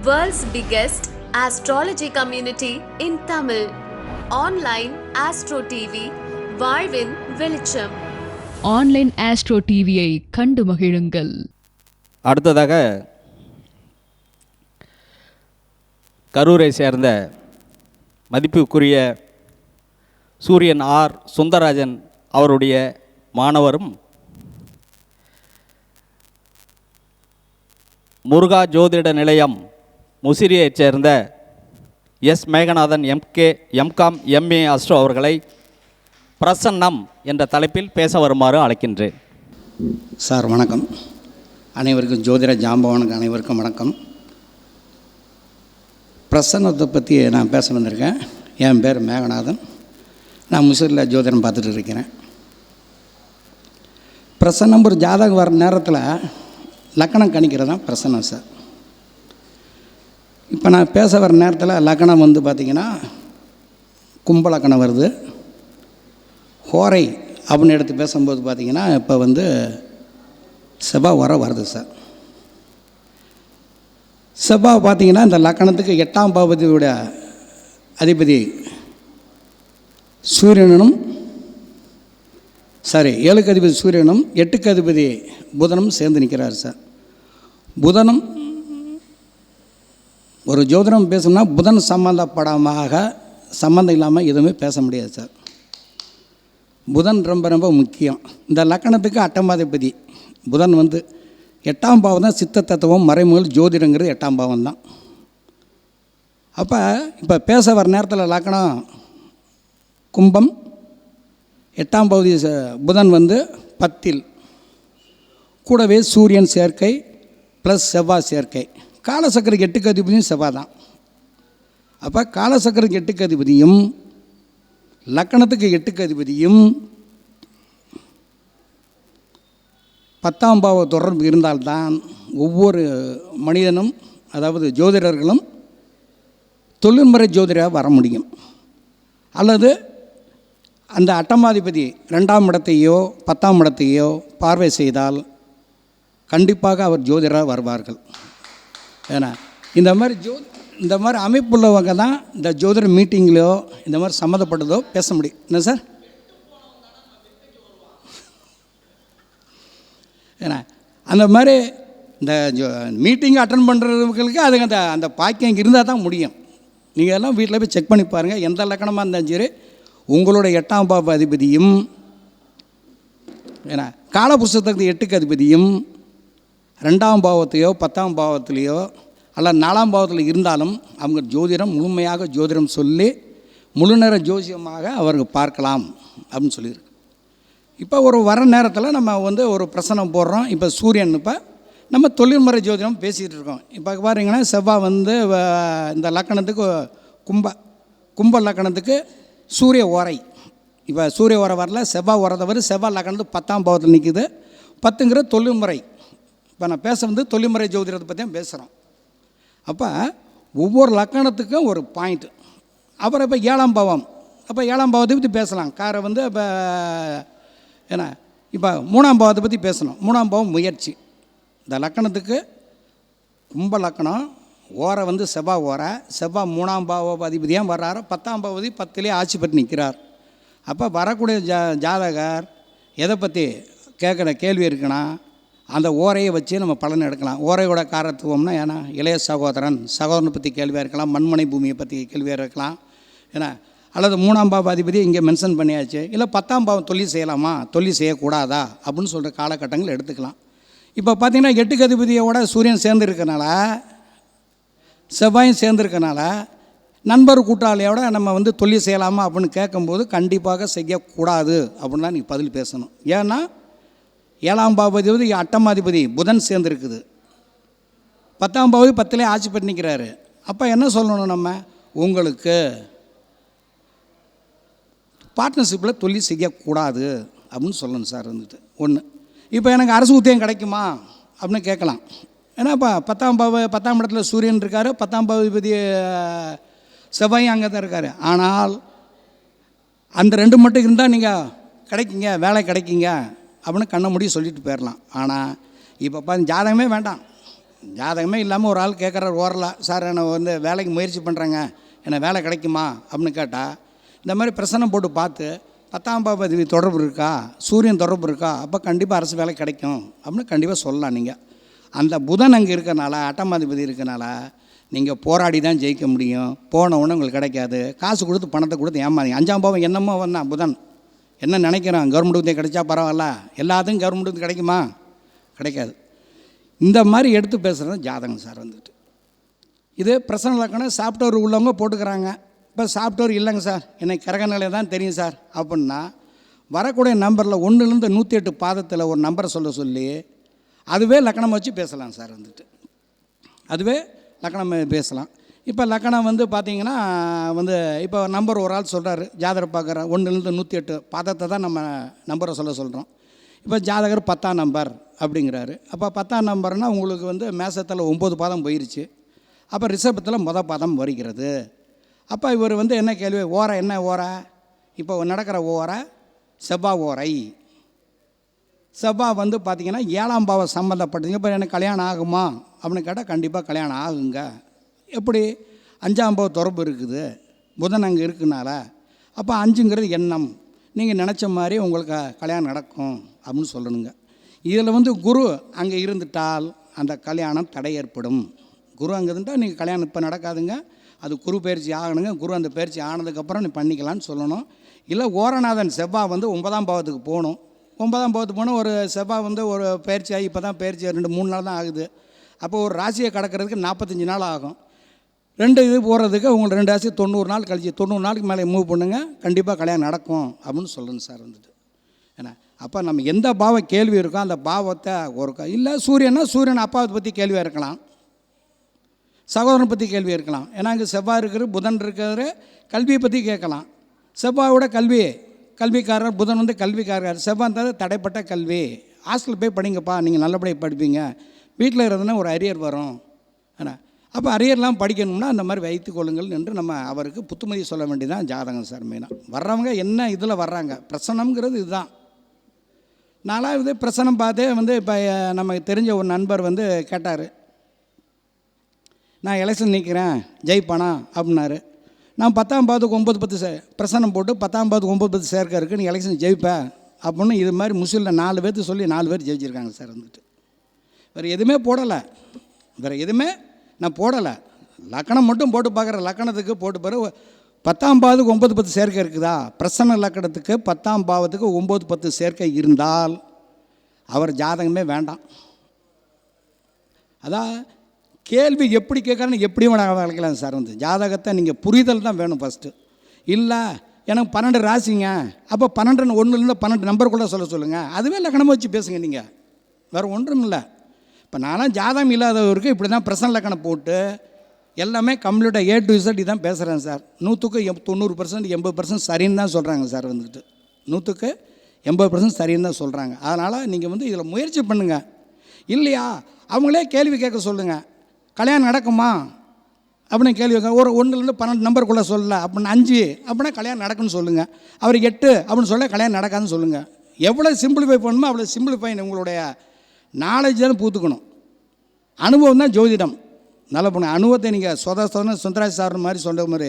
World's biggest astrology community in Tamil. Online Astro TV, வாழ்வின் வெளிச்சம் online astro டிவியை கண்டு மகிழுங்கள். அடுத்ததாக கரூரை சேர்ந்த மதிப்புக்குரிய சூரியன் ஆர். சுந்தரராஜன் அவருடைய மாணவரும் முருகா ஜோதிட நிலையம் முசிறியைச் சேர்ந்த S. Meganathan MK MCom MA astro அவர்களை பிரசன்னம் என்ற தலைப்பில் பேச வருமாறு அழைக்கின்றேன். சார் வணக்கம். அனைவருக்கும் ஜோதிட ஜாம்பவனுக்கு அனைவருக்கும் வணக்கம். பிரசன்னத்தை பற்றி நான் பேச வந்திருக்கேன். என் பேர் மேகநாதன். நான் முசிறியில் ஜோதிடம் பார்த்துட்டு இருக்கிறேன். பிரசன்னம் ஒரு ஜாதகம் வர நேரத்தில் லக்கணம் கணிக்கிறது தான் பிரசன்னம் சார். இப்போ நான் பேச வர நேரத்தில் லக்கணம் வந்து பார்த்திங்கன்னா கும்பலக்கணம் வருது. ஹோரை அப்படின்னு எடுத்து பேசும்போது பார்த்திங்கன்னா இப்போ வந்து செவ்வாய் வர வருது சார். செவ்வாய் பார்த்தீங்கன்னா இந்த லக்கணத்துக்கு எட்டாம் பாவதியோட அதிபதி சூரியனும் சாரி ஏழுக்கு அதிபதி சூரியனும் எட்டுக்கு அதிபதி புதனும் சேர்ந்து நிற்கிறார் சார். புதனும் ஒரு ஜோதிடம் பேசணும்னா புதன் சம்மந்தப்படமாக சம்மந்தம் இல்லாமல் எதுவுமே பேச முடியாது சார் புதன் ரொம்ப ரொம்ப முக்கியம். இந்த லக்கணத்துக்கு அட்டமாதிபதி. புதன் வந்து எட்டாம் பாவம் தான் சித்த தத்துவம் மறைமுகல் ஜோதிடங்கிறது எட்டாம் பாவம் தான். அப்போ இப்போ பேச வர நேரத்தில் லக்கணம் கும்பம் எட்டாம் பகுதி புதன் வந்து பத்தில். கூடவே சூரியன் சேர்க்கை ப்ளஸ் செவ்வாய் சேர்க்கை. காலசக்கர எட்டுக்கு அதிபதியும் செவ்வாய் தான் அப்போ காலசக்கரைக்கு எட்டுக்கு அதிபதியும் லக்கணத்துக்கு எட்டுக்கு அதிபதியும் பத்தாம் பாவ தொடர்பு இருந்தால்தான் ஒவ்வொரு மனிதனும் அதாவது ஜோதிடர்களும் தொழில்முறை ஜோதிடராக வர முடியும். அல்லது அந்த அட்டமாதிபதி ரெண்டாம் இடத்தையோ பத்தாம் இடத்தையோ பார்வை செய்தால் கண்டிப்பாக அவர் ஜோதிடராக வருவார்கள். ஏன்னா இந்த மாதிரி ஜோ இந்த மாதிரி அமைப்புள்ளவங்க தான் இந்த ஜோதிட மீட்டிங்லையோ இந்த மாதிரி சம்மந்தப்பட்டதோ பேச முடியும். என்ன சார்? ஏன்னா அந்த மாதிரி இந்த மீட்டிங் அட்டன் பண்ணுறவங்களுக்கு அதுக்கு அந்த அந்த பாக்கியம் இருந்தால் தான் முடியும். நீங்கள் எல்லாம் வீட்டில் போய் செக் பண்ணி பாருங்கள் எந்த லக்கணமாக இருந்தாலும் சரி உங்களோட எட்டாம் பாப அதிபதியும் ஏன்னா காலபுஸ்தகத்துக்கு எட்டுக்கு அதிபதியும் ரெண்டாம் பாவத்தையோ பத்தாம் பாவத்திலேயோ அல்ல நாலாம் பாவத்தில் இருந்தாலும் அவங்க ஜோதிடம் முழுமையாக ஜோதிடம் சொல்லி முழுநேர ஜோசியமாக அவர்கள் பார்க்கலாம் அப்படின்னு சொல்லியிருக்கு. இப்போ ஒரு வர நேரத்தில் நம்ம வந்து ஒரு பிரசனம் போடுறோம். இப்போ சூரியன் இப்போ நம்ம தொழில்முறை ஜோதிடம் பேசிகிட்டு இருக்கோம். இப்போ பாருங்கன்னா செவ்வாய் வந்து இந்த லக்கணத்துக்கு கும்ப கும்ப லக்கணத்துக்கு சூரிய ஓரை. இப்போ சூரிய ஓரை வரல செவ்வாய் ஓரை தவிர செவ்வாய் லக்கணத்துக்கு பத்தாம் பாவத்தில் நிற்குது பத்துங்கிற தொழில்முறை இப்போ நான் பேச வந்து தொழில்முறை ஜோதிடத்தை பற்றி தான் பேசுகிறோம் அப்போ ஒவ்வொரு லக்கணத்துக்கும் ஒரு பாயிண்ட்டு அப்புறம் இப்போ ஏழாம் பாவம். அப்போ ஏழாம் பாவத்தை பற்றி பேசலாம். காரை வந்து இப்போ என்ன இப்போ மூணாம் பாவத்தை பற்றி பேசணும். மூணாம் பாவம் முயற்சி. இந்த லக்கணத்துக்கு கும்ப லக்கணம். ஓரை வந்து செவ்வாய் ஓரை. செவ்வாய் மூணாம் பாவ அதிபதியாக வர்றாரு. பத்தாம் பாவதி பத்துலேயே ஆட்சி பெற்று நிற்கிறார் அப்போ வரக்கூடிய ஜா ஜாதகர் எதை பற்றி கேட்குற கேள்வி இருக்குன்னா அந்த ஓரையை வச்சு நம்ம பலன் எடுக்கலாம். ஓரையோட காரத்துவம்னா ஏன்னா இளைய சகோதரன் சகோதரனை பற்றி கேள்வியாக இருக்கலாம் மண்மனை பூமியை பற்றி கேள்வியாக இருக்கலாம் ஏன்னா அல்லது மூணாம் பாவ அதிபதி இங்கே மென்ஷன் பண்ணியாச்சு. இல்லை பத்தாம் பாவம் தொழில் செய்யலாமா? தொழில் செய்யக்கூடாதா? அப்படின்னு சொல்கிற காலகட்டங்கள் எடுத்துக்கலாம். இப்போ பார்த்தீங்கன்னா எட்டுக்கு அதிபதியோட சூரியன் சேர்ந்துருக்கனால செவ்வாயும் சேர்ந்துருக்கனால நண்பர் கூட்டாளியோட நம்ம வந்து தொழில் செய்யலாமா அப்படின்னு கேட்கும்போது கண்டிப்பாக செய்யக்கூடாது அப்படின்னு தான் நீ பதில் பேசணும். ஏன்னா ஏழாம் பாவதிபதி அட்டமாதிபதி புதன் சேர்ந்துருக்குது. பத்தாம் பாவதி பத்திலே ஆட்சி பண்ணிக்கிறாரு. அப்போ என்ன சொல்லணும் நம்ம? உங்களுக்கு பார்ட்னர்ஷிப்பில் தொழில் செய்யக்கூடாது அப்படின்னு சொல்லணும் சார் வந்துட்டு. ஒன்று இப்போ எனக்கு அரசு உத்தியம் கிடைக்குமா? அப்படின்னு கேட்கலாம். ஏன்னா இப்போ பத்தாம் பாவ பத்தாம் இடத்துல சூரியன் இருக்கார் பத்தாம் பாவதிபதி செவ்வாயும் அங்கே தான் இருக்கார். ஆனால் அந்த ரெண்டு மட்டும் இருந்தால் நீங்கள் கிடைக்குங்க வேலை கிடைக்குங்க. அப்படின்னு கண்ணை மூடி சொல்லிட்டு போயிடலாம். ஆனால் இப்போ பார்த்து ஜாதகமே வேண்டாம். ஜாதகமே இல்லாமல் ஒரு ஆள் கேட்குறாரு ஓரலாம் சார் என்னை வந்து வேலைக்கு முயற்சி பண்ணுறேங்க என்ன வேலை கிடைக்குமா? அப்படின்னு கேட்டால் இந்த மாதிரி பிரசனம் போட்டு பார்த்து பத்தாம் பாபதி தொடர்பு இருக்கா? சூரியன் தொடர்பு இருக்கா? அப்போ கண்டிப்பாக அரசு வேலை கிடைக்கும். அப்படின்னு கண்டிப்பாக சொல்லலாம் நீங்கள் அந்த புதன் அங்கே இருக்கிறனால அட்டமாதிபதி இருக்கிறனால நீங்கள் போராடி தான் ஜெயிக்க முடியும். போன உடனே உங்களுக்கு கிடைக்காது. காசு கொடுத்து பணத்தை கொடுத்து ஏமாதிங்க அஞ்சாம் பாவம் என்னமோ வந்தான் புதன். என்ன நினைக்கிறோம்? கவர்மெண்ட் உதவி கிடைச்சா பரவாயில்ல. எல்லாத்துக்கும் கவர்மெண்ட் உதவி கிடைக்குமா? கிடைக்காது. இந்த மாதிரி எடுத்து பேசுகிறது ஜாதகம் சார் வந்துட்டு. இது பிரசன லக்கணம் சாஃப்ட்வேர் உள்ளவங்க போட்டுக்கிறாங்க. இப்போ சாஃப்ட்வேர் இல்லைங்க சார். எனக்கு கிரக நிலை தான் தெரியும் சார். அப்படின்னா வரக்கூடிய நம்பரில் ஒன்றுலேருந்து நூற்றி எட்டு பாதத்தில் ஒரு நம்பரை சொல்ல சொல்லி அதுவே லக்கணம் வச்சு பேசலாம் சார் வந்துட்டு. அதுவே லக்கணம் பேசலாம். இப்போ லக்கணம் வந்து பார்த்தீங்கன்னா வந்து இப்போ நம்பர் ஒரு ஆள் சொல்கிறாரு ஜாதகர் பார்க்குற ஒன்றுலேருந்து நூற்றி எட்டு பாதத்தை தான் நம்ம நம்பரை சொல்ல சொல்கிறோம் இப்போ ஜாதகர் பத்தாம் நம்பர் அப்படிங்கிறாரு. அப்போ பத்தாம் நம்பர்னால் உங்களுக்கு வந்து மேசத்தில் ஒம்பது பாதம் போயிருச்சு. அப்போ ரிஷபத்தில் முத பாதம் வருகிறது. அப்போ இவர் வந்து என்ன கேள்வி ஓரை என்ன ஓரை? இப்போ நடக்கிற ஓரை செவ்வாய் ஓரை. செவ்வாய் வந்து பார்த்தீங்கன்னா ஏழாம் பாவம் சம்மந்தப்பட்டதுங்க இப்போ எனக்கு கல்யாணம் ஆகுமா? அப்படின்னு கேட்டால் கண்டிப்பாக கல்யாணம் ஆகுங்க. எப்படி? அஞ்சாம் பாவ தொடர்பு இருக்குது. புதன் அங்கே இருக்குனால. அப்போ அஞ்சுங்கிறது எண்ணம். நீங்கள் நினச்ச மாதிரி உங்களுக்கு கல்யாணம் நடக்கும் அப்படின்னு சொல்லணுங்க. இதில் வந்து குரு அங்கே இருந்துட்டால் அந்த கல்யாணம் தடை ஏற்படும். குரு அங்கே இருந்தால் நீங்கள் கல்யாணம் இப்போ நடக்காதுங்க. அது குரு பயிற்சி ஆகணுங்க. குரு அந்த பயிற்சி ஆனதுக்கப்புறம் நீ பண்ணிக்கலாம்னு சொல்லணும். இல்லை ஓரநாதன் செவ்வாய் வந்து ஒன்பதாம் பாவத்துக்கு போகணும். ஒன்பதாம் பாவத்துக்கு போனால் ஒரு செவ்வாய் வந்து ஒரு பயிற்சி ஆகி இப்போ தான் பயிற்சி ரெண்டு மூணு நாள் தான் ஆகுது. அப்போ ஒரு ராசியை கடக்கிறதுக்கு நாற்பத்தஞ்சு நாள் ஆகும். ரெண்டு இது போகிறதுக்கு உங்களுக்கு ரெண்டு ஆசை தொண்ணூறு நாள் கழிச்சு. தொண்ணூறு நாளுக்கு மேலே மூவ் பண்ணுங்கள் கண்டிப்பாக கல்யாணம் நடக்கும் அப்படின்னு சொல்லணும் சார் வந்துட்டு. ஏன்னா அப்போ நம்ம எந்த பாவம் கேள்வி இருக்கோ அந்த பாவத்தை ஒரு இல்லை சூரியனா சூரியன் அப்பாவை பற்றி கேள்வியாக இருக்கலாம். சகோதரனை பற்றி கேள்வி இருக்கலாம். ஏன்னா இங்கே செவ்வாய் இருக்கிற புதன் இருக்கிற கல்வியை பற்றி கேட்கலாம். செவ்வாயோட கல்வி கல்விக்காரர் புதன் வந்து கல்விக்காரர். செவ்வாய் தவிர தடைப்பட்ட கல்வி. ஹாஸ்டல் போய் படிங்கப்பா நீங்கள் நல்லபடியாக படிப்பீங்க. வீட்டில் இருந்ததுன்னா ஒரு அரியர் வரும். ஏன்னா அப்போ அரியர்லாம் படிக்கணும்னா அந்த மாதிரி வைத்துக் கொள்ளுங்கள் என்று நம்ம அவருக்கு புத்துமதி சொல்ல வேண்டியதான் ஜாதகம் சார் மெயினாக வர்றவங்க என்ன இதில் வர்றாங்க? பிரசனம்ங்கிறது இதுதான். நாலாவது பிரசனம் பார்த்தே வந்து இப்போ நமக்கு தெரிஞ்ச ஒரு நண்பர் வந்து கேட்டார். நான் எலெக்ஷன் நிற்கிறேன் ஜெயிப்பானா? அப்படின்னாரு. நான் பத்தாம் பாவத்துக்கு ஒம்பது பத்து சே பிரசனம் போட்டு பத்தாம் பாவத்துக்கு ஒம்பது பத்து சேர்க்க இருக்கு நீ எலெக்ஷன் ஜெயிப்பேன் அப்படின்னு இது மாதிரி முஸ்லீமில் நாலு பேர்த்து சொல்லி நாலு பேர் ஜெயிச்சிருக்காங்க சார் வந்துட்டு. வேறு எதுவுமே போடலை. வேறு எதுவுமே நான் போடலை. லக்கணம் மட்டும் போட்டு பார்க்குறேன் லக்கணத்துக்கு போட்டு பாரு பத்தாம் பாவத்துக்கு ஒம்பது பத்து சேர்க்கை இருக்குதா? பிரசன்ன லக்கணத்துக்கு பத்தாம் பாவத்துக்கு ஒம்பது பத்து சேர்க்கை இருந்தால் அவர் ஜாதகமே வேண்டாம். அதான் கேள்வி எப்படி கேட்குறேன்னு எப்படி வேணால் வளர்க்கலாம் சார் வந்து. ஜாதகத்தை நீங்கள் புரிதல் தான் வேணும் ஃபஸ்ட்டு இல்லை எனக்கு பன்னெண்டு ராசிங்க. அப்போ பன்னெண்டு ஒன்றுலேருந்து பன்னெண்டு நம்பருக்குள்ளே சொல்ல சொல்லுங்கள் அதுவே லக்கணமாக வச்சு பேசுங்க நீங்கள் வேறு ஒன்றும் இல்லை. இப்போ நானும் ஜாதகம் இல்லாதவருக்கு இப்படி தான் பிரசன் லக்கணம் போட்டு எல்லாமே கம்ப்ளீட்டாக ஏ டு இசட் தான் பேசுகிறேன் சார். நூற்றுக்கு எப் தொண்ணூறு பர்சன்ட் எண்பது பர்சன்ட் சரின்னு தான் சொல்கிறாங்க சார் வந்துட்டு. நூற்றுக்கு எண்பது பர்சன்ட் சரின்னு தான் சொல்கிறாங்க அதனால் நீங்கள் வந்து இதில் முயற்சி பண்ணுங்கள் இல்லையா? அவங்களே கேள்வி கேட்க சொல்லுங்கள் கல்யாணம் நடக்குமா? அப்படின்னு கேள்வி கேட்க ஒரு ஒன்றுலேருந்து பன்னெண்டு நம்பருக்குள்ளே சொல்லல. அப்படின்னு அஞ்சு அப்படின்னா கல்யாணம் நடக்குன்னு சொல்லுங்கள் அவர் எட்டு அப்படின்னு சொல்ல கல்யாணம் நடக்காதுன்னு சொல்லுங்கள் எவ்வளோ சிம்பிளிஃபை பண்ணணுமோ அவ்வளோ சிம்பிளிஃபை உங்களுடைய நாலேஜ் தான் பூத்துக்கணும். அனுபவம் தான் ஜோதிடம். நல்ல பண்ண. அனுபவத்தை நீங்கள் சொத சொதன சுந்தராஜ் சார் மாதிரி சொன்ன மாதிரி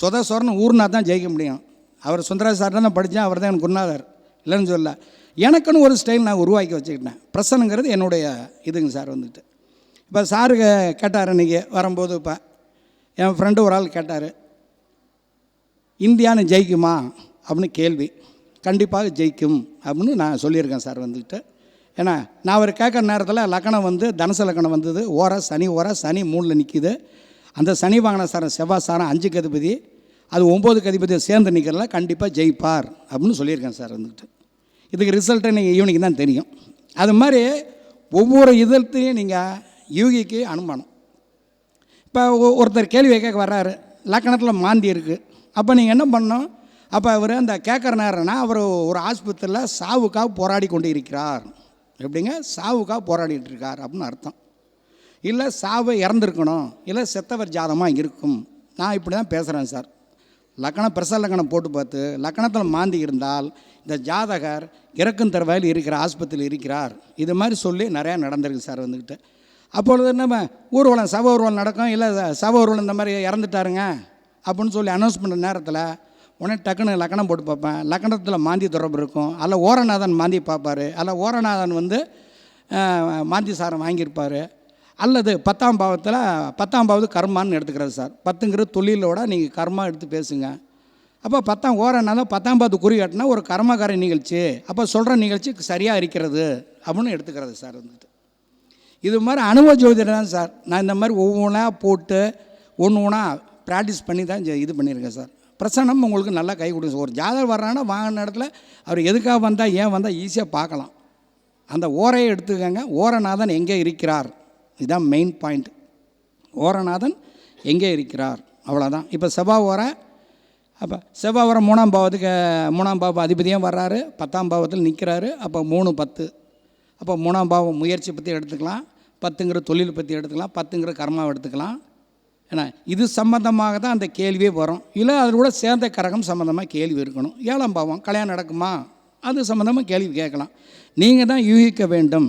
சொத சொரன்னு ஊர்னா தான் ஜெயிக்க முடியும். அவர் சுந்தராஜ் சார் தான் படித்தேன் அவர் தான் எனக்கு குருநாதர். இல்லைன்னு சொல்ல எனக்குன்னு ஒரு ஸ்டைல் நான் உருவாக்கி வச்சுக்கிட்டேன். பிரசனங்கிறது என்னுடைய இதுங்க சார் வந்துட்டு. இப்போ சாரு கேட்டார் இன்றைக்கி வரும்போது இப்போ. என் ஃப்ரெண்டு ஒரு ஆள் கேட்டார் இந்தியான்னு ஜெயிக்குமா? அப்படின்னு கேள்வி. கண்டிப்பாக ஜெயிக்கும் அப்படின்னு நான் சொல்லியிருக்கேன் சார் வந்துக்கிட்டு ஏன்னா நான் அவர் கேட்குற நேரத்தில் லக்கணம் வந்து தனுசு லக்கணம் வந்தது. ஓர சனி ஓர சனி மூணில் நிற்கிது அந்த சனி வாங்கின சாரம் செவ்வாய் சாரம் அஞ்சு கதிபதி அது ஒம்பது கதிபதியை சேர்ந்து நிற்கிறல கண்டிப்பாக ஜெயிப்பார் அப்படின்னு சொல்லியிருக்கேன் சார் வந்துட்டு. இதுக்கு ரிசல்ட்டு நீங்கள் ஈவினிங் தான் தெரியும். அது மாதிரி ஒவ்வொரு இதழ்த்தையும் நீங்கள் யூகிக்கு அனுமானம் இப்போ ஒருத்தர் கேள்வி கேட்க வர்றாரு. லக்கணத்தில் மாந்தி இருக்குது அப்போ நீங்கள் என்ன பண்ணணும்? அப்போ அவர் அந்த கேட்குற நேரம்னா அவர் ஒரு ஆஸ்பத்திரியில் சாவுக்காக போராடி கொண்டு இருக்கிறார் எப்படிங்க? சாவுக்காக போராடிட்டு இருக்கார் அப்படின்னு அர்த்தம். இல்லை சாவை இறந்துருக்கணும். இல்லை செத்தவர் ஜாதமாக இருக்கும். நான் இப்படி தான் பேசுகிறேன் சார். லக்கணம் பிரச லக்கணம் போட்டு பார்த்து லக்கணத்தில் மாந்தி இருந்தால் இந்த ஜாதகர் இறக்கும் தருவாயில் இருக்கிற ஆஸ்பத்திரியில் இருக்கிறார். இது மாதிரி சொல்லி நிறையா நடந்திருக்கு சார் வந்துக்கிட்டு. அப்பொழுது நம்ம ஊர்வலம் சப ஊர்வலம் நடக்கும். இல்லை சவ ஊர்வலம் இந்த மாதிரி இறந்துட்டாருங்க அப்படின்னு சொல்லி அனௌன்ஸ் பண்ணுற நேரத்தில் உடனே டக்குன்னு லக்கணம் போட்டு பார்ப்பேன். லக்கணத்தில் மாந்தி தொடர்பு இருக்கும். அதில் ஓரநாதன் மாந்தி பார்ப்பார். அதில் ஓரநாதன் வந்து மாந்தி சாரம் வாங்கியிருப்பார். அல்லது பத்தாம் பாவத்தில் பத்தாம் பாவது கர்மான்னு எடுத்துக்கிறது சார். பத்துங்கிறது தொழிலோட நீங்கள் கர்மா எடுத்து பேசுங்க. அப்போ பத்தாம் ஓரநாதன் பத்தாம் பாவது குறி காட்டினா ஒரு கர்மகார நிகழ்ச்சி. அப்போ சொல்கிற நிகழ்ச்சி சரியாக இருக்கிறது அப்படின்னு எடுத்துக்கிறது சார் வந்துட்டு. இது மாதிரி அனுபவ ஜோதிடம் தான் சார். நான் இந்த மாதிரி ஒவ்வொன்றா போட்டு ஒன்று ஒன்றா ப்ராக்டிஸ் பண்ணி தான் இது பண்ணியிருக்கேன் சார். பிரசனம் உங்களுக்கு நல்லா கை கொடுக்கும் ஒரு ஜாதகம் வர்றாங்கன்னா வாங்கின இடத்துல அவர் எதுக்காக வந்தால் ஏன் வந்தால் ஈஸியாக பார்க்கலாம். அந்த ஓரையை எடுத்துக்கோங்க. ஓரநாதன் எங்கே இருக்கிறார்? இதுதான் மெயின் பாயிண்ட் ஓரநாதன் எங்கே இருக்கிறார்? அவ்வளோதான் இப்போ செவ்வாய் ஓரை அப்போ செவ்வாய் ஓரை மூணாம் பாவத்துக்கு மூணாம் பாவம் அதிபதியும் வர்றாரு. பத்தாம் பாவத்தில் நிற்கிறாரு அப்போ மூணு பத்து. அப்போ மூணாம் பாவம் முயற்சி பற்றி எடுத்துக்கலாம். பத்துங்கிற தொழில் பற்றி எடுத்துக்கலாம். பத்துங்கிற கர்மாவை எடுத்துக்கலாம். ஏன்னா இது சம்மந்தமாக தான் அந்த கேள்வியே வரும். இல்லை அதில் கூட சேர்ந்த கரகம் சம்மந்தமாக கேள்வி இருக்கணும். ஏழாம் பாவம் கல்யாணம் நடக்குமா? அது சம்மந்தமாக கேள்வி கேட்கலாம். நீங்கள் தான் யூகிக்க வேண்டும்.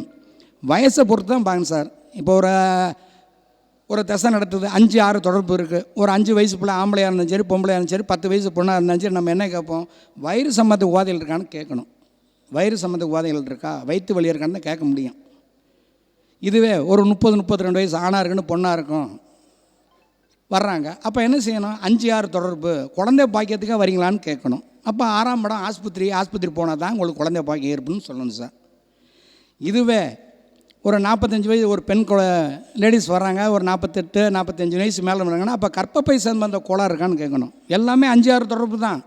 வயசை பொறுத்து தான் பாருங்க சார். இப்போ ஒரு ஒரு தசை நடத்துது அஞ்சு ஆறு தொடர்பு இருக்குது ஒரு அஞ்சு வயசு பிள்ளை ஆம்பளையாக இருந்தாலும் சரி பொம்பளையாக இருந்தாலும் சரி பத்து வயசு பொண்ணாக இருந்தாலும் சரி நம்ம என்ன கேட்போம்? வயிறு சம்மந்த உபாதைகள் இருக்கான்னு கேட்கணும். வயிறு சம்மந்த உபாதைகள் இருக்கா? வயிற்று வலி இருக்கான்னு கேட்க முடியும். இதுவே ஒரு முப்பது முப்பத்தி ரெண்டு வயசு ஆணாக இருக்குன்னு பொண்ணாக இருக்கும். வர்றாங்க. அப்போ என்ன செய்யணும்? அஞ்சு ஆறு தொடர்பு. குழந்தை பாக்கியத்துக்காக வரீங்களான்னு கேட்கணும். அப்போ ஆறாம் படம் ஆஸ்பத்திரி. ஆஸ்பத்திரி போனால் தான் உங்களுக்கு குழந்தை பாக்கியம் ஏற்புன்னு சொல்லணும் சார். இதுவே ஒரு நாற்பத்தஞ்சு வயசு ஒரு பெண் குழ லேடிஸ் வர்றாங்க. ஒரு நாற்பத்தெட்டு நாற்பத்தஞ்சு வயசு மேலே வராங்கன்னா அப்போ கற்பப்பை சம்பந்த கோளாக இருக்கான்னு கேட்கணும். எல்லாமே அஞ்சு ஆறு தொடர்பு தான்.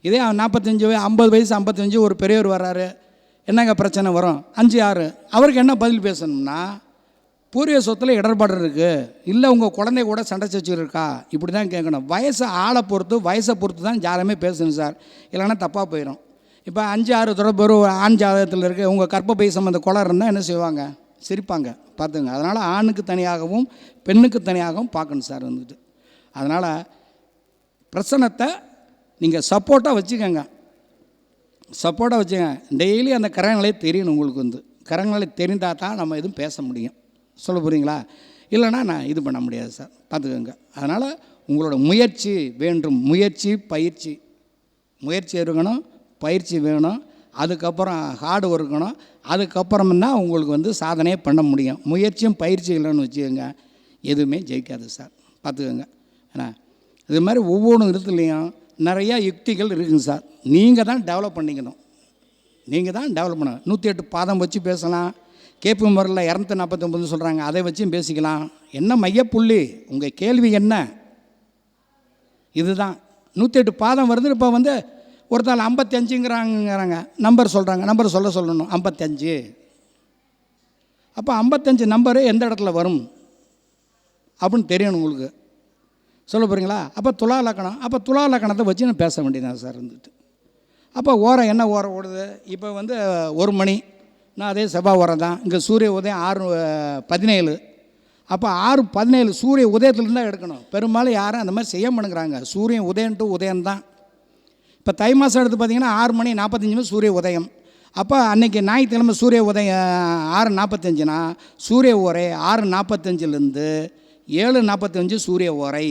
இதே நாற்பத்தஞ்சு வயசு ஐம்பது வயசு ஐம்பத்தஞ்சு ஒரு பெரியவர் வர்றாரு. என்னங்க பிரச்சனை வரும்? அஞ்சு ஆறு. அவருக்கு என்ன பதில் பேசணும்னா பூர்வீக சொத்தில் இடர்பாடு இருக்குது இல்லை உங்கள் குழந்தை கூட சண்டை சச்சு இருக்கா? இப்படி தான் கேட்கணும். வயசை ஆளை பொறுத்து வயசை பொறுத்து தான் ஜாதகமே பேசணும் சார். இல்லைன்னா தப்பாக போயிடும் இப்போ அஞ்சு ஆறு தொடர்பு ஒரு ஆண் ஜாதகத்தில் இருக்குது உங்கள் கர்ப்பப்பை சம்மந்த குளம் இருந்தால் என்ன செய்வாங்க? சிரிப்பாங்க. பார்த்துங்க. அதனால் ஆணுக்கு தனியாகவும் பெண்ணுக்கு தனியாகவும் பார்க்கணும் சார் வந்துட்டு. அதனால் பிரச்சனத்தை நீங்கள் சப்போர்ட்டாக வச்சுக்கோங்க. சப்போர்ட்டாக வச்சுக்கோங்க. டெய்லி அந்த கரங்களை தெரியணும் உங்களுக்கு வந்து. கரங்களை தெரிந்தால் தான் நம்ம எதுவும் பேச முடியும். சொல்ல போகிறீங்களா இல்லைன்னா நான் இது பண்ண முடியாது சார். பார்த்துக்கோங்க. அதனால் உங்களோட முயற்சி வேண்டும். முயற்சி பயிற்சி. முயற்சி இருக்கணும் பயிற்சி வேணும். அதுக்கப்புறம் ஹார்டு ஒர்க்கணும் அதுக்கப்புறம்னா அதுக்கப்புறம் தான் உங்களுக்கு வந்து சாதனையே பண்ண முடியும். முயற்சியும் பயிற்சி இல்லைன்னு வச்சுக்கோங்க. எதுவுமே ஜெயிக்காது சார். பார்த்துக்கோங்க. ஏன்னா இது மாதிரி ஒவ்வொரு இடத்துலையும் நிறையா யுக்திகள் இருக்குங்க சார். நீங்கள் தான் டெவலப் பண்ணிக்கணும். நீங்கள் தான் டெவலப் பண்ணணும். நூற்றி எட்டு பாதம் வச்சு பேசலாம். கேபி முறையில் இரநூத்தி நாற்பத்தொம்பது சொல்கிறாங்க அதை வச்சும் பேசிக்கலாம். என்ன மையப்புள்ளி? உங்கள் கேள்வி என்ன? இதுதான். நூற்றி எட்டு பாதம் வருது இப்போ வந்து ஒருத்தாள் ஐம்பத்தஞ்சுங்கிறாங்கிறாங்க நம்பர் சொல்கிறாங்க நம்பர் சொல்ல சொல்லணும். ஐம்பத்தஞ்சு. அப்போ ஐம்பத்தஞ்சு நம்பரு எந்த இடத்துல வரும்? அப்படின்னு தெரியணும் உங்களுக்கு. சொல்ல போகிறீங்களா அப்போ துலா லக்கணம். அப்போ துலா லக்கணத்தை வச்சு நான் பேச வேண்டியதான் சார் இருந்துட்டு. அப்போ ஓரம் என்ன ஓரம் ஓடுது? இப்போ வந்து ஒரு மணி. நான் அதே செவ்வாய் உரம் தான். இங்கே சூரிய உதயம் ஆறு பதினேழு. அப்போ ஆறு பதினேழு சூரிய உதயத்துலேருந்து தான் எடுக்கணும். பெரும்பாலும் யாரும் அந்த மாதிரி செய்ய மாட்டேங்கிறாங்க சூரியன் உதயம் டு உதயம் தான். இப்போ தை மாதம் எடுத்து பார்த்தீங்கன்னா ஆறு மணி நாற்பத்தஞ்சு மணி சூரிய உதயம். அப்போ அன்றைக்கி ஞாயிற்றுக்கிழமை சூரிய உதயம் ஆறு நாற்பத்தஞ்சுனா சூரிய உரை ஆறு நாற்பத்தஞ்சிலேருந்து ஏழு நாற்பத்தஞ்சு சூரிய உரை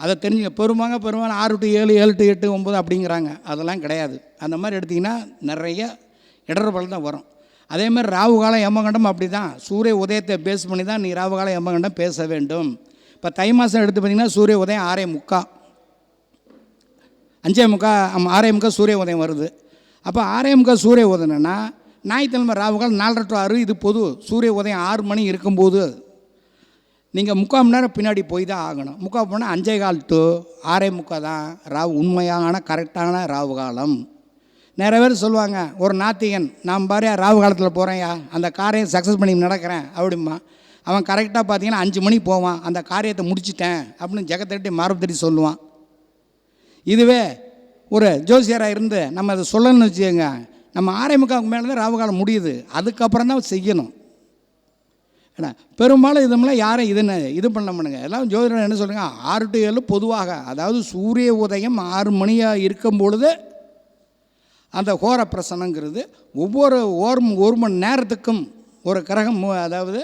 அதை தெரிஞ்சுங்க. பெருமாங்க பெருமாள் ஆறு டு ஏழு ஏழு டு எட்டு ஒம்பது அப்படிங்கிறாங்க. அதெல்லாம் கிடையாது. அந்த மாதிரி எடுத்திங்கன்னா நிறைய இடர்பல் தான் வரும். அதே மாதிரி ராவு காலம் அப்படி தான் சூரிய உதயத்தை பேஸ் பண்ணி தான் நீ ராவு காலம் யமகண்டம் பேச வேண்டும். இப்போ தை மாதம் எடுத்து பார்த்தீங்கன்னா சூரிய உதயம் ஆறே முக்கா. அஞ்சே முக்கா ஆறே முக்கா சூரிய உதயம் வருது. அப்போ ஆறே முக்கா சூரிய உதயம்னா ஞாயிற்றுக்கிழமை ராவுகால் நாலரை டு ஆறு இது பொது. சூரிய உதயம் ஆறு மணி இருக்கும்போது. நீங்கள் முக்கால் மணி நேரம் பின்னாடி போய் தான் ஆகணும். முக்கால் போனால் அஞ்சே கால் டு ஆறே முக்கால் தான். ராவு உண்மையான கரெக்டான ராவு காலம். நிறைய பேர் சொல்லுவாங்க ஒரு நாத்திகன் நான் பாரு ராவு காலத்தில் போகிறேன்யா அந்த காரியம் சக்ஸஸ் பண்ணி நடக்கிறேன் அப்படிமா அவன் கரெக்டாக பார்த்தீங்கன்னா அஞ்சு மணிக்கு போவான் அந்த காரியத்தை முடிச்சிட்டேன் அப்படின்னு ஜெகத்தட்டி மாறுபத்தி சொல்லுவான். இதுவே ஒரு ஜோசியராக இருந்து நம்ம அதை சொல்லணும்னு வச்சுக்கோங்க நம்ம ஆரம்பிக்காவுக்கு மேலே தான் ராவு காலம் முடியுது அதுக்கப்புறம் தான் செய்யணும். ஏன்னா பெரும்பாலும் இதுமெல்லாம் யாரும் இதுன்னு இது பண்ண பண்ணுங்க எல்லாம் ஜோதிடர் என்ன சொல்லுங்கள் ஆறு டு ஏழு பொதுவாக அதாவது சூரிய உதயம் ஆறு மணியாக இருக்கும் பொழுது அந்த ஹோர பிரசனங்கிறது ஒவ்வொரு ஓர் ஒரு மணி நேரத்துக்கும் ஒரு கிரகம் அதாவது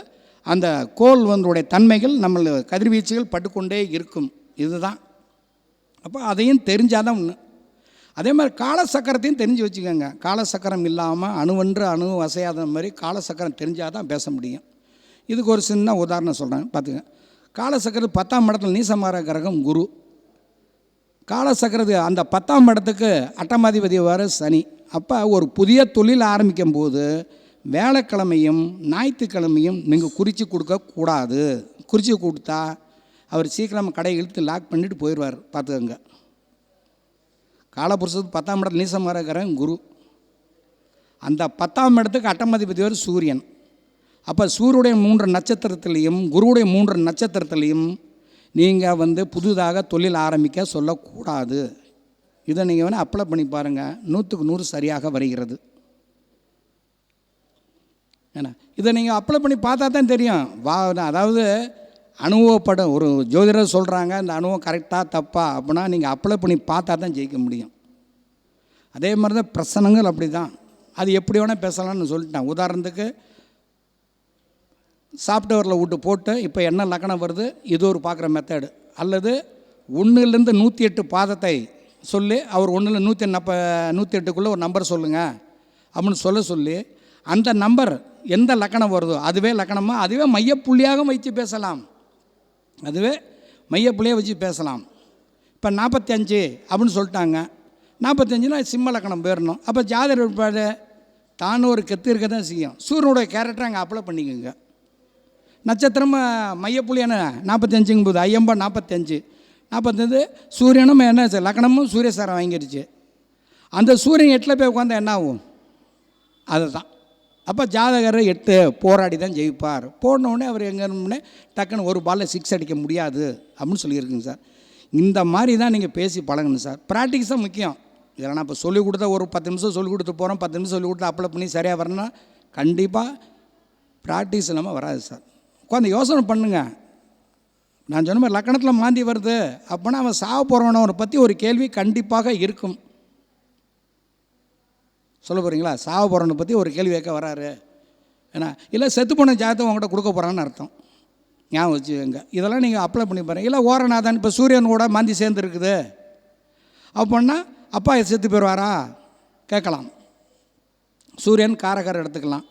அந்த கோல் வந்துடைய தன்மைகள் நம்ம கதிர்வீச்சுகள் பட்டுக்கொண்டே இருக்கும். இதுதான். அப்போ அதையும் தெரிஞ்சால் தான் ஒன்று அதே மாதிரி காலசக்கரத்தையும் தெரிஞ்சு வச்சுக்கோங்க. காலசக்கரம் இல்லாமல் அணுவன்று அணு வசையாத மாதிரி காலசக்கரம் தெரிஞ்சால் தான் பேச முடியும். இதுக்கு ஒரு சின்ன உதாரணம் சொல்கிறேன் பார்த்துங்க காலசக்கரத்து பத்தாம் இடத்துல நீசமார கிரகம் குரு. காலசக்கரது அந்த பத்தாம் இடத்துக்கு அட்டமாதிபதி வர சனி. அப்போ ஒரு புதிய தொழில் ஆரம்பிக்கும் போது வேலைக்கிழமையும் ஞாயிற்றுக்கிழமையும் நீங்கள் குறித்து கொடுக்கக்கூடாது குறித்து கொடுத்தா அவர் சீக்கிரம் கடை இழுத்து லாக் பண்ணிட்டு போயிடுவார். பார்த்துக்கோங்க. காலபுருஷத்துக்கு பத்தாம் இடத்துல நீசமாக இருக்கிறேன் குரு. அந்த பத்தாம் இடத்துக்கு அட்டமதிபதிவர் சூரியன். அப்போ சூரியனுடைய மூன்று நட்சத்திரத்திலையும் குருவுடைய மூன்று நட்சத்திரத்திலையும் நீங்கள் வந்து புதுதாக தொழில் ஆரம்பிக்க சொல்லக்கூடாது. இதை நீங்கள் வேணால் அப்ளை பண்ணி பாருங்கள் நூற்றுக்கு நூறு சரியாக வருகிறது. ஏன்னா இதை நீங்கள் அப்ளை பண்ணி பார்த்தா தான் தெரியும். வா அதாவது அனுபவப்படும். ஒரு ஜோதிடர் சொல்கிறாங்க இந்த அனுபவம் கரெக்டாக தப்பா? அப்படின்னா நீங்கள் அப்ளை பண்ணி பார்த்தா தான் ஜெயிக்க முடியும். அதே மாதிரி தான் பிரசனங்கள் அப்படி தான் அது எப்படி வேணால் பேசலாம்னு சொல்லிட்டேன். உதாரணத்துக்கு சாஃப்ட்வேரில் விட்டு போட்டு இப்போ என்ன லக்கணம் வருது? இது ஒரு பார்க்குற மெத்தடு அல்லது ஒன்றுலேருந்து நூற்றி எட்டு பாதத்தை சொல்லி அவர் ஒன்றில் நூற்றி நப்ப நூற்றி எட்டுக்குள்ளே ஒரு நம்பர் சொல்லுங்கள் அப்படின்னு சொல்ல சொல்லி அந்த நம்பர் எந்த லக்கணம் வருதோ அதுவே லக்கணமாக அதுவே மையப்புள்ளியாக வைத்து பேசலாம். அதுவே மையப்புள்ளியாக வச்சு பேசலாம். இப்போ நாற்பத்தி அஞ்சு அப்படின்னு சொல்லிட்டாங்க. நாற்பத்தஞ்சுனா சிம்ம லக்கணம் போயிடணும் அப்போ ஜாதகர் இருப்பாடு தான் ஒரு கெத்து இருக்க தான் செய்யும். சூரியனுடைய கேரக்டரை அங்கே அப்ளை பண்ணிக்கோங்க. நட்சத்திரம் மையப்புள்ளியான நாற்பத்தஞ்சுங்கும் போது ஐயம்பா நாற்பத்தஞ்சு நாற்பத்தஞ்சு சூரியனும் என்ன லக்கணமும் லக்னமும் சூரிய வாங்கிருச்சு. அந்த சூரியன் எட்டில் போய் உட்காந்தா என்ன ஆகும்? அதுதான். அப்போ ஜாதகர் எட்டு போராடி தான் ஜெயிப்பார். போன அவர் எங்கே டக்குன்னு ஒரு பாலில் சிக்ஸ் அடிக்க முடியாது அப்படின்னு சொல்லியிருக்குங்க சார். இந்த மாதிரி தான் நீங்கள் பேசி பழகணும் சார். ப்ராக்டிக்ஸ் தான் முக்கியம். இதெல்லாம் நான் இப்போ சொல்லிக் கொடுத்தா ஒரு பத்து நிமிஷம் சொல்லிக் கொடுத்து போகிறோம் பத்து நிமிஷம் சொல்லிக் கொடுத்து அப்ளை பண்ணி சரியாக வரணும்னா கண்டிப்பாக ப்ராக்டிஸ் இல்லாமல் வராது சார். உட்காந்து யோசனை பண்ணுங்க. நான் சொன்ன மாதிரி லக்கணத்தில் மாந்தி வருது. அப்போனா அவன் சாவ போகிறவனவனை பற்றி ஒரு கேள்வி கண்டிப்பாக இருக்கும். சொல்ல போகிறீங்களா சாவ போகிறவனை பற்றி ஒரு கேள்வி கேட்க வராரு. ஏன்னா இல்லை செத்து போன ஜாதகம் உங்கள்கிட்ட கொடுக்க போகிறான்னு அர்த்தம். ஞாபகம் வச்சுக்கோங்க. இதெல்லாம் நீங்கள் அப்ளை பண்ணி பாருங்கள் இல்லை ஓரநாதன் இப்போ சூரியன் கூட மாந்தி சேர்ந்துருக்குது. அப்படின்னா அப்பா செத்து போயிடுவாரா கேட்கலாம். சூரியன் காரகர் எடுத்துக்கலாம்.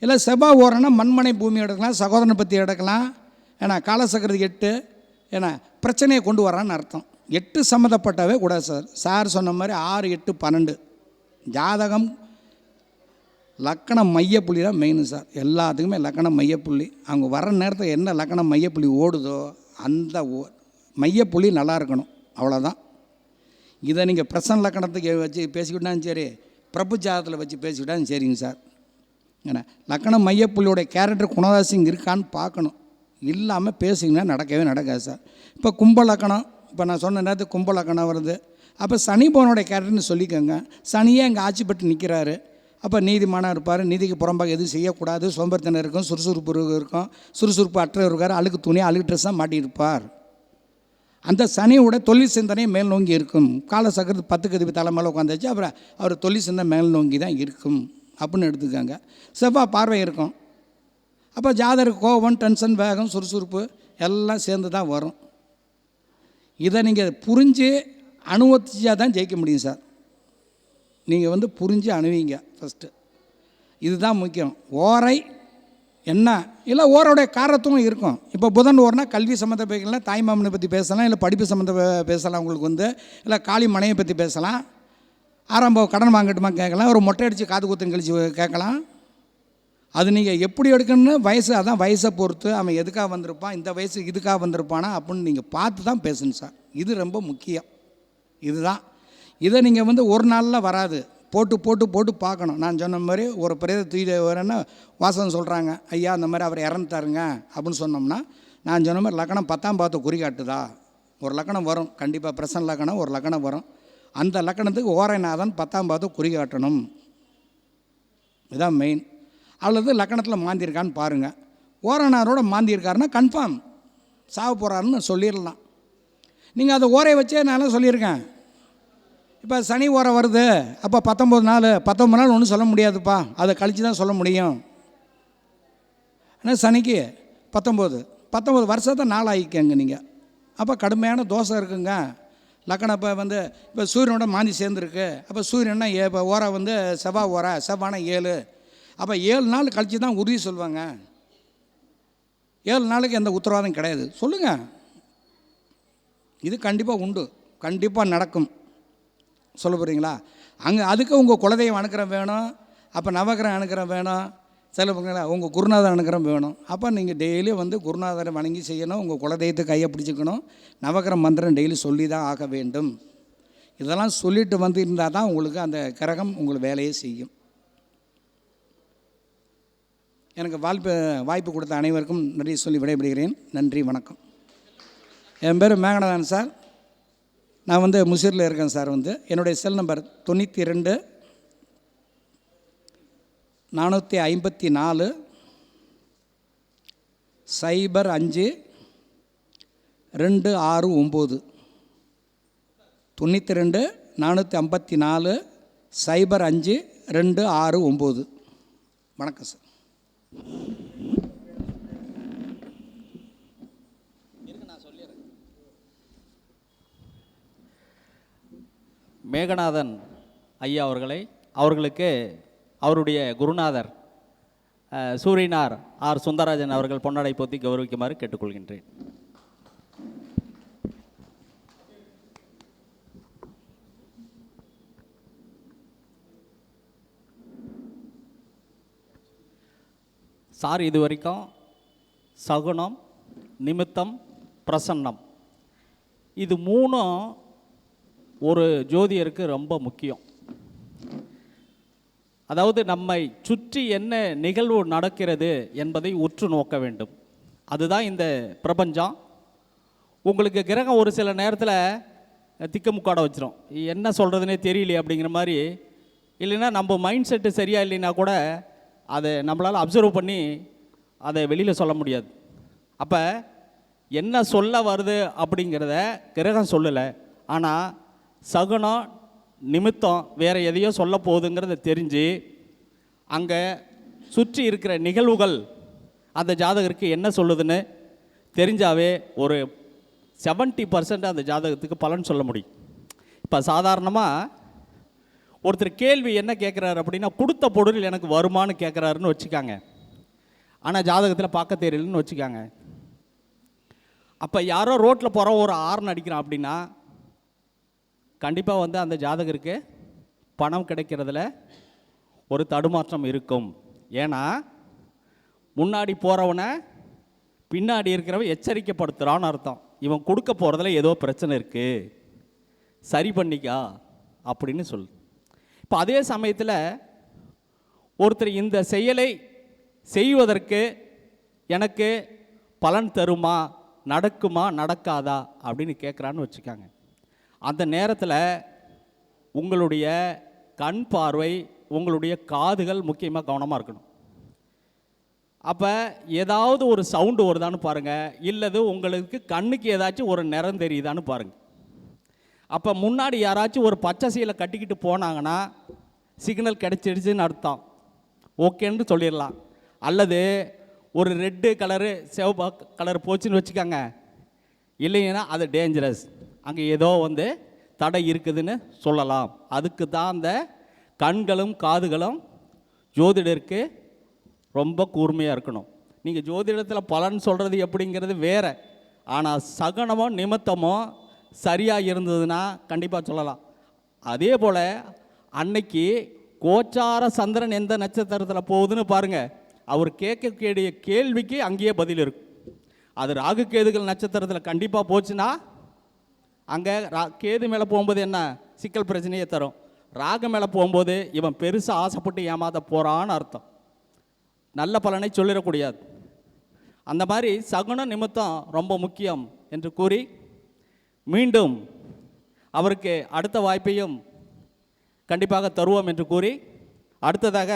இல்லை செவ்வாய் ஓரம்னா மண்மனை பூமி எடுக்கலாம் சகோதரனை பற்றி எடுக்கலாம். ஏன்னா காலசக்கரது எட்டு ஏன்னா பிரச்சனையை கொண்டு வரான்னு அர்த்தம். எட்டு சம்மந்தப்பட்டவே கூடாது சார். சார் சொன்ன மாதிரி ஆறு எட்டு பன்னெண்டு. ஜாதகம் லக்கணம் மையப்புள்ளி தான் மெயின் சார். எல்லாத்துக்குமே லக்கணம் மையப்புள்ளி. அவங்க வர நேரத்தில் என்ன லக்கணம் மையப்புள்ளி ஓடுதோ அந்த ஓ- மையப்புள்ளி நல்லா இருக்கணும். அவ்வளோதான் இதை நீங்கள் பிரசன்ன லக்கணத்துக்கு வச்சு பேசிக்கிட்டாலும் சரி பிரபு ஜாதகத்தில் வச்சு பேசிக்கிட்டாலும் சரிங்க சார். ஏன்னா லக்கணம் மையப்புள்ளியோட கேரக்டர் குணராசிங் இருக்கான்னு பார்க்கணும். இல்லாமல் பேசிங்கன்னா நடக்கவே நடக்காது சார். இப்போ கும்ப லக்கணம் இப்போ நான் சொன்ன நேரத்துக்கு கும்ப லக்கணம் வருது. அப்போ சனி போனோட கேரக்டர்னு சொல்லிக்கோங்க. சனியே அங்கே ஆட்சி நிற்கிறாரு அப்போ நீதிமானாக இருப்பார். நீதிக்கு புறம்பாக எதுவும் செய்யக்கூடாது. சோம்பேறித்தனம் இருக்கும் சுறுசுறுப்பு இருக்கும் சுறுசுறுப்பு அற்ற இருக்கார் அழுக்கு துணி அழுக்கு ட்ரெஸ் தான் மாட்டியிருப்பார். அந்த சனியோட தொழில் சிந்தனை மேல் நோங்கி இருக்கும். கால சக்கரத்து பத்து கதிவு தலைமையில் உட்காந்துச்சு அப்புறம் அவர் தொழில் சிந்தனை மேல் நோங்கி தான் இருக்கும். அப்படின்னு எடுத்துக்கோங்க. செவ்வாய் பார்வை இருக்கும். அப்போ ஜாதருக்கு கோபம் டென்ஷன் வேகம் சுறுசுறுப்பு எல்லாம் சேர்ந்து தான் வரும். இதை நீங்கள் புரிஞ்சு அனுபவிச்சா தான் ஜெயிக்க முடியும் சார். நீங்கள் வந்து புரிஞ்சு அணுவீங்க ஃபஸ்ட்டு இதுதான் முக்கியம். ஓரை என்ன? இல்லை ஓரோடைய காரத்துவம் இருக்கும். இப்போ புதன் ஓர்னா கல்வி சம்மந்த பேசலாம் தாய்மாமனை பற்றி பேசலாம் இல்லை படிப்பு சம்மந்த பேசலாம் உங்களுக்கு வந்து இல்லை காளி மனையை பற்றி பேசலாம். ஆரம்ப கடன் வாங்கட்டுமா கேட்கலாம். ஒரு மொட்டை அடித்து காது குத்தம் கழிச்சு கேட்கலாம். அது நீங்கள் எப்படி எடுக்கணும்னு வயசு அதான் வயசை பொறுத்து அவன் எதுக்காக வந்திருப்பான் இந்த வயசு இதுக்காக வந்திருப்பானா அப்படின்னு நீங்கள் பார்த்து தான் பேசணும் சார். இது ரொம்ப முக்கியம். இதுதான். இதை நீங்கள் வந்து ஒரு நாளில் வராது. போட்டு போட்டு போட்டு பார்க்கணும். நான் சொன்ன மாதிரி ஒரு பிரேத தூய் வரேன்னா வாசகம் சொல்கிறாங்க ஐயா அந்த மாதிரி அவர் இறந்துட்டாருங்க அப்படின்னு சொன்னோம்னா நான் சொன்ன மாதிரி லக்கணம் பத்தாம் பாவத்தை குறிகாட்டுதா? ஒரு லக்கணம் வரும். கண்டிப்பாக பிரசன் லக்கணம் ஒரு லக்கணம் வரும். அந்த லக்கணத்துக்கு ஓரைநாதன் பத்தாம் பாவத்தை குறிகாட்டணும். இதுதான் மெயின் அல்லது லக்கணத்தில் மாந்திருக்கான்னு பாருங்கள் ஓரனாரோட மாந்திருக்காருன்னா கன்ஃபார்ம் சாக போகிறாருன்னு சொல்லிடலாம். நீங்கள் அதை ஓரை வச்சே நான் சொல்லியிருக்கேன்? இப்போ சனி ஓரை வருது. அப்போ பத்தொம்பது நாள். பத்தொம்பது நாள் ஒன்றும் சொல்ல முடியாதுப்பா. அதை கழித்து தான் சொல்ல முடியும். ஆனால் சனிக்கு? பத்தொம்போது பத்தொம்போது வருஷத்தை நாள் ஆகிக்கங்க நீங்கள் அப்போ கடுமையான தோசை இருக்குங்க. லக்கணம் இப்போ வந்து இப்போ சூரியனோட மாந்தி சேர்ந்துருக்கு. அப்போ சூரியன்னா ஏ இப்போ ஓரா வந்து செவ்வாய் ஓரா செவ்வானா ஏழு. அப்போ ஏழு நாள் கழித்து தான் உறுதி சொல்லுவாங்க ஏழு நாளுக்கு எந்த உத்தரவாதம் கிடையாது. சொல்லுங்கள் இது கண்டிப்பாக உண்டு. கண்டிப்பாக நடக்கும். சொல்ல போகிறீங்களா அங்கே அதுக்கு உங்கள் குலதெய்வம் அனுக்கிறம் வேணும். அப்போ நவகிரகம் அனுக்கிறம் வேணும். சில பங்களா உங்கள் குருநாதர் அனுக்கிறம் வேணும். அப்போ நீங்கள் டெய்லி வந்து குருநாதரை வணங்கி செய்யணும். உங்கள் குலதெய்வத்தை கையை பிடிச்சிக்கணும். நவகிரக மந்திரம் டெய்லி சொல்லி தான் ஆக வேண்டும். இதெல்லாம் சொல்லிட்டு வந்து இருந்தால் தான் உங்களுக்கு அந்த கிரகம் உங்களுக்கு வேலையை செய்யும். எனக்கு வாய்ப்பு வாய்ப்பு கொடுத்த அனைவருக்கும் நன்றி சொல்லி விடைபெறுகிறேன். நன்றி வணக்கம். என் பேர் மேகநாதன் சார். நான் வந்து முசிறில் இருக்கேன் சார் வந்து. என்னுடைய செல் நம்பர் தொண்ணூற்றி ரெண்டு நானூற்றி ஐம்பத்தி நாலு சைபர் அஞ்சு ரெண்டு ஆறு ஒம்பது. தொண்ணூற்றி ரெண்டு நானூற்றி ஐம்பத்தி நாலு சைபர் அஞ்சு ரெண்டு ஆறு ஒம்பது. வணக்கம் சார். மேகநாதன் ஐயா அவர்களை அவர்களுக்கு அவருடைய குருநாதர் சூரியனார் ஆர். சுந்தரராஜன் அவர்கள் பொன்னடை போத்தி கௌரவிக்குமாறு கேட்டுக்கொள்கின்றேன். சார் இது வரைக்கும் சகுனம் நிமித்தம் பிரசன்னம் இது மூணும் ஒரு ஜோதியருக்கு ரொம்ப முக்கியம். அதாவது நம்மை சுற்றி என்ன நிகழ்வு நடக்கிறது என்பதை உற்று நோக்க வேண்டும். அதுதான் இந்த பிரபஞ்சம். உங்களுக்கு கிரகம் ஒரு சில நேரத்தில் திக்கமுக்காட வச்சிரும். என்ன சொல்கிறதுனே தெரியலையே அப்படிங்கிற மாதிரி. இல்லைன்னா நம்ம மைண்ட் செட்டு சரியாக இல்லைன்னா கூட அதை நம்மளால் அப்சர்வ் பண்ணி அதை வெளியில் சொல்ல முடியாது. அப்போ என்ன சொல்ல வருது அப்படிங்கிறத கிரகம் சொல்லலை. ஆனால் சகுனம் நிமித்தம் வேறு எதையோ சொல்ல போகுதுங்கிறத தெரிஞ்சு அங்கே சுற்றி இருக்கிற நிகழ்வுகள் அந்த ஜாதகருக்கு என்ன சொல்லுதுன்னு தெரிஞ்சாவே ஒரு 70% பர்சன்ட் அந்த ஜாதகத்துக்கு பலன் சொல்ல முடியும். இப்போ சாதாரணமாக ஒருத்தர் கேள்வி என்ன கேட்குறாரு அப்படின்னா கொடுத்த பொருள் எனக்கு வருமானு கேட்குறாருன்னு வச்சுக்காங்க. ஆனால் ஜாதகத்தில் பார்க்க தெரியலன்னு வச்சுக்காங்க. அப்போ யாரோ ரோட்டில் போகிற ஒரு ஆர்ன் அடிக்கிறான் அப்படின்னா கண்டிப்பாக வந்து அந்த ஜாதகருக்கு பணம் கிடைக்கிறதுல ஒரு தடுமாற்றம் இருக்கும். ஏன்னா முன்னாடி போகிறவனை பின்னாடி இருக்கிறவன் எச்சரிக்கைப்படுத்துகிறான்னு அர்த்தம். இவன் கொடுக்க போகிறதுல ஏதோ பிரச்சனை இருக்குது சரி பண்ணிக்கா அப்படின்னு சொல். இப்போ அதே சமயத்தில் ஒருத்தர் இந்த செயலை செய்வதற்கு எனக்கு பலன் தருமா? நடக்குமா? நடக்காதா? அப்படின்னு கேட்குறான்னு வச்சுக்காங்க. அந்த நேரத்தில் உங்களுடைய கண் பார்வை உங்களுடைய காதுகள் முக்கியமாக கவனமாக இருக்கணும். அப்போ ஏதாவது ஒரு சவுண்டு வருதான்னு பாருங்கள் இல்லது உங்களுக்கு கண்ணுக்கு ஏதாச்சும் ஒரு நிறம் தெரியுதான்னு பாருங்கள் அப்போ முன்னாடி யாராச்சும் ஒரு பச்சை சீலை கட்டிக்கிட்டு போனாங்கன்னா சிக்னல் கிடச்சிடுச்சின்னு அர்த்தம். ஓகேன்னு சொல்லிடலாம். அல்லது ஒரு ரெட்டு கலரு சிவப்பு கலர் போச்சுன்னு வச்சுக்கோங்க. இல்லைங்கன்னா அது டேஞ்சரஸ் அங்கே ஏதோ வந்து தடை இருக்குதுன்னு சொல்லலாம். அதுக்கு தான் அந்த கண்களும் காதுகளும் ஜோதிடருக்கு ரொம்ப கூர்மையாக இருக்கணும். நீங்கள் ஜோதிடத்தில் பலன் சொல்கிறது எப்படிங்கிறது வேற. ஆனால் சகனமோ நிமித்தமோ சரியாக இருந்ததுன்னா கண்டிப்பாக சொல்லலாம். அதே போல் அன்னைக்கு கோச்சார சந்திரன் எந்த நட்சத்திரத்தில் போகுதுன்னு பாருங்கள் அவர் கேட்கக்கூடிய கேள்விக்கு அங்கேயே பதில் இருக்கும். அது ராகு கேதுகள் நட்சத்திரத்தில் கண்டிப்பாக போச்சுன்னா அங்கே ரா கேது மேலே போகும்போது என்ன? சிக்கல் பிரச்சனையே தரும். ராகு மேலே போகும்போது இவன் பெருசாக ஆசைப்பட்டு ஏமாத போகிறான்னு அர்த்தம். நல்ல பலனை சொல்லிடக்கூடாது. அந்த மாதிரி சகுன நிமித்தம் ரொம்ப முக்கியம் என்று கூறி மீண்டும் அவருக்கு அடுத்த வாய்ப்பையும் கண்டிப்பாக தருவோம் என்று கூறி அடுத்ததாக